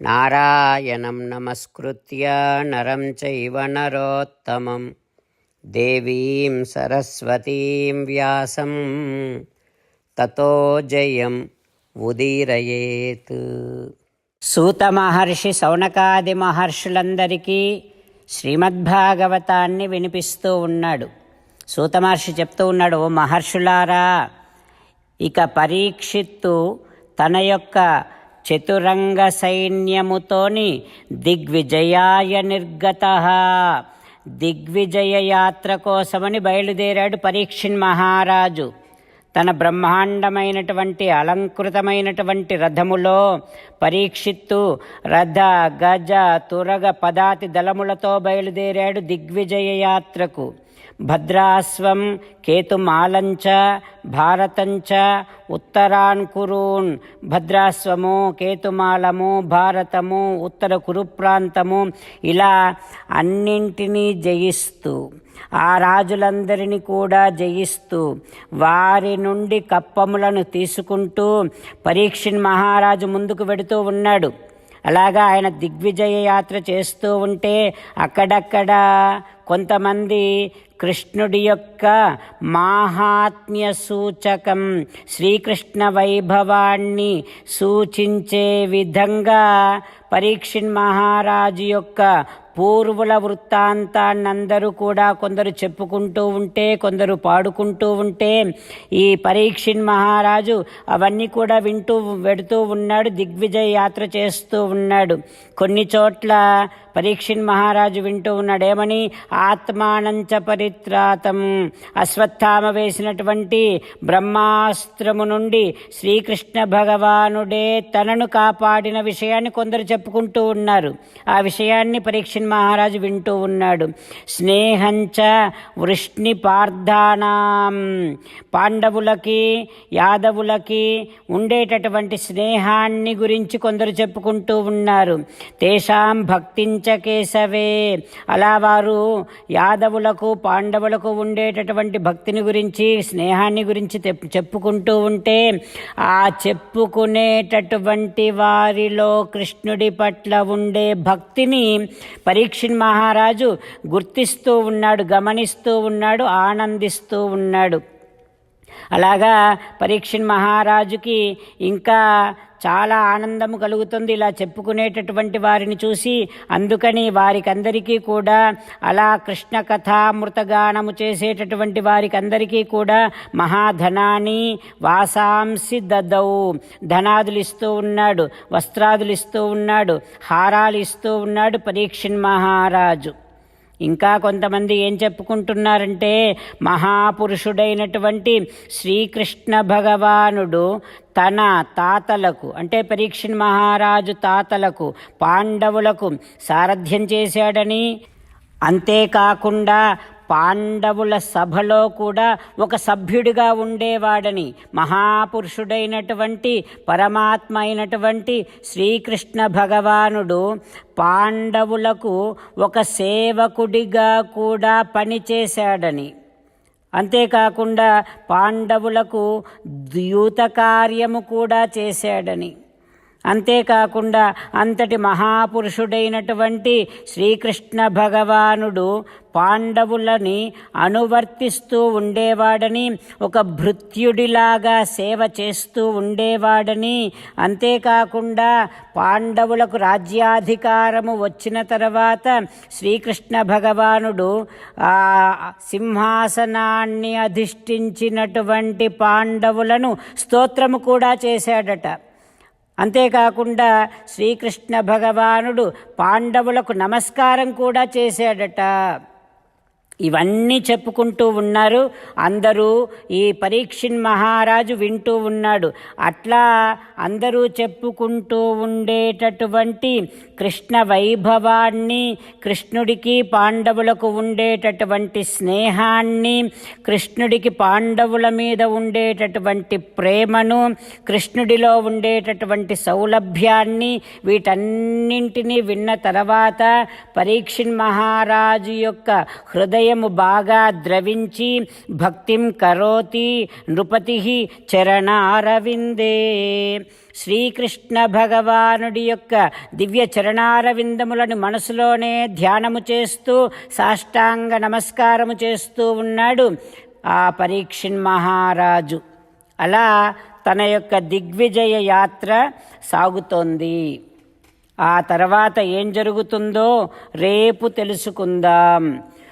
నారాయణం నమస్కృత్య నరం చైవ నరోత్తమం దేవీం సరస్వతీం వ్యాసం తతో జయం ఉదీరయేత్ సూత మహర్షి సౌనకాది మహర్షులందరికీ శ్రీమద్భాగవతాన్ని వినిపిస్తూ ఉన్నాడు। సూత మహర్షి చెప్తూ ఉన్నాడు "ఓ మహర్షులారా ఇక పరీక్షిత్తు తన యొక్క చతురంగ సైన్యముతోని దిగ్విజయాయ నిర్గత. దిగ్విజయ యాత్ర కోసమని బయలుదేరాడు పరీక్షిన్ మహారాజు. తన బ్రహ్మాండమైనటువంటి అలంకృతమైనటువంటి రథములో పరీక్షిత్తు రథ గజ తురగ పదాతి దళములతో బయలుదేరాడు దిగ్విజయ యాత్రకు. భద్రాస్వం కేతుమాలంచ భారతంచ ఉత్తరాన్ కురూన్ భద్రాస్వము కేతుమాలము భారతము ఉత్తర కురు ప్రాంతము ఇలా అన్నింటినీ జయిస్తూ ఆ రాజులందరినీ కూడా జయిస్తూ వారి నుండి కప్పములను తీసుకుంటూ పరీక్షిన్ మహారాజు ముందుకు వెడుతూ ఉన్నాడు. అలాగా ఆయన దిగ్విజయ యాత్ర చేస్తూ ఉంటే అక్కడక్కడ కొంతమంది కృష్ణుడి యొక్క మాహాత్మ్య సూచకం శ్రీకృష్ణ వైభవాన్ని సూచించే విధంగా పరీక్షిన్ మహారాజు యొక్క పూర్వుల వృత్తాంతాన్నందరూ కూడా కొందరు చెప్పుకుంటూ ఉంటే కొందరు పాడుకుంటూ ఉంటే ఈ పరీక్షిన్ మహారాజు అవన్నీ కూడా వింటూ వెడుతూ ఉన్నాడు దిగ్విజయ యాత్ర చేస్తూ ఉన్నాడు. కొన్ని చోట్ల పరీక్షిన్ మహారాజు వింటూ ఉన్నాడు ఏమని ఆత్మానంచ పరిత్రాతం. అశ్వత్థామ వేసినటువంటి బ్రహ్మాస్త్రము నుండి శ్రీకృష్ణ భగవానుడే తనను కాపాడిన విషయాన్ని కొందరు చెప్పుకుంటూ ఉన్నారు. ఆ విషయాన్ని పరీక్షిన్ మహారాజు వింటూ ఉన్నాడు. స్నేహంచ వృష్ణి పార్థానాం. పాండవులకి యాదవులకి ఉండేటటువంటి స్నేహాన్ని గురించి కొందరు చెప్పుకుంటూ ఉన్నారు. తేషాం భక్తించ కేశవే. అలా వారు యాదవులకు పాండవులకు ఉండేటటువంటి భక్తిని గురించి స్నేహాన్ని గురించి చెప్పుకుంటూ ఉంటే ఆ చెప్పుకునేటటువంటి వారిలో కృష్ణుడి పట్ల ఉండే భక్తిని పరీక్షణ్ మహారాజు గుర్తిస్తూ ఉన్నాడు గమనిస్తూ ఉన్నాడు ఆనందిస్తూ ఉన్నాడు. అలాగా పరీక్షణ్ మహారాజుకి ఇంకా చాలా ఆనందము కలుగుతుంది ఇలా చెప్పుకునేటటువంటి వారిని చూసి. అందుకని వారికందరికీ కూడా అలా కృష్ణ కథామృతగానము చేసేటటువంటి వారికందరికీ కూడా మహాధనాన్ని వాసాంసి దద్దవు ధనాదులు ఇస్తూ ఉన్నాడు వస్త్రాదులు ఇస్తూ ఉన్నాడు హారాలు ఇస్తూ ఉన్నాడు పరీక్షన్ మహారాజు. ఇంకా కొంతమంది ఏం చెప్పుకుంటున్నారంటే మహాపురుషుడైనటువంటి శ్రీకృష్ణ భగవానుడు తన తాతలకు అంటే పరీక్షణ్ మహారాజు తాతలకు పాండవులకు సారథ్యం చేశాడని. అంతేకాకుండా పాండవుల సభలో కూడా ఒక సభ్యుడిగా ఉండేవాడని మహాపురుషుడైనటువంటి పరమాత్మ అయినటువంటి శ్రీకృష్ణ భగవానుడు పాండవులకు ఒక సేవకుడిగా కూడా పనిచేశాడని. అంతేకాకుండా పాండవులకు ద్యూత కార్యము కూడా చేశాడని. అంతేకాకుండా అంతటి మహాపురుషుడైనటువంటి శ్రీకృష్ణ భగవానుడు పాండవులని అనువర్తిస్తూ ఉండేవాడని ఒక భృత్యుడిలాగా సేవ చేస్తూ ఉండేవాడని అంతేకాకుండా పాండవులకు రాజ్యాధికారము వచ్చిన తర్వాత శ్రీకృష్ణ భగవానుడు ఆ సింహాసనాన్ని అధిష్ఠించినటువంటి పాండవులను స్తోత్రము కూడా చేశాడట. అంతేకాకుండా శ్రీకృష్ణ భగవానుడు పాండవులకు నమస్కారం కూడా చేశాడట. ఇవన్నీ చెప్పుకుంటూ ఉన్నారు. అందరూ ఈ పరీక్షిన్ మహారాజు వింటూ ఉన్నాడు. అట్లా అందరూ చెప్పుకుంటూ ఉండేటటువంటి కృష్ణ వైభవాన్ని కృష్ణుడికి పాండవులకు ఉండేటటువంటి స్నేహాన్ని కృష్ణుడికి పాండవుల మీద ఉండేటటువంటి ప్రేమను కృష్ణుడిలో ఉండేటటువంటి సౌలభ్యాన్ని వీటన్నింటినీ విన్న తర్వాత పరీక్షిన్ మహారాజు యొక్క హృదయము బాగా ద్రవించి భక్తిం కరోతి నృపతి చరణారవిందే. శ్రీకృష్ణ భగవానుడి యొక్క దివ్య చరణారవిందములను మనసులోనే ధ్యానము చేస్తూ సాష్టాంగ నమస్కారము చేస్తూ ఉన్నాడు ఆ పరీక్షిన్ మహారాజు. అలా తన యొక్క దిగ్విజయ యాత్ర సాగుతోంది. ఆ తర్వాత ఏం జరుగుతుందో రేపు తెలుసుకుందాం.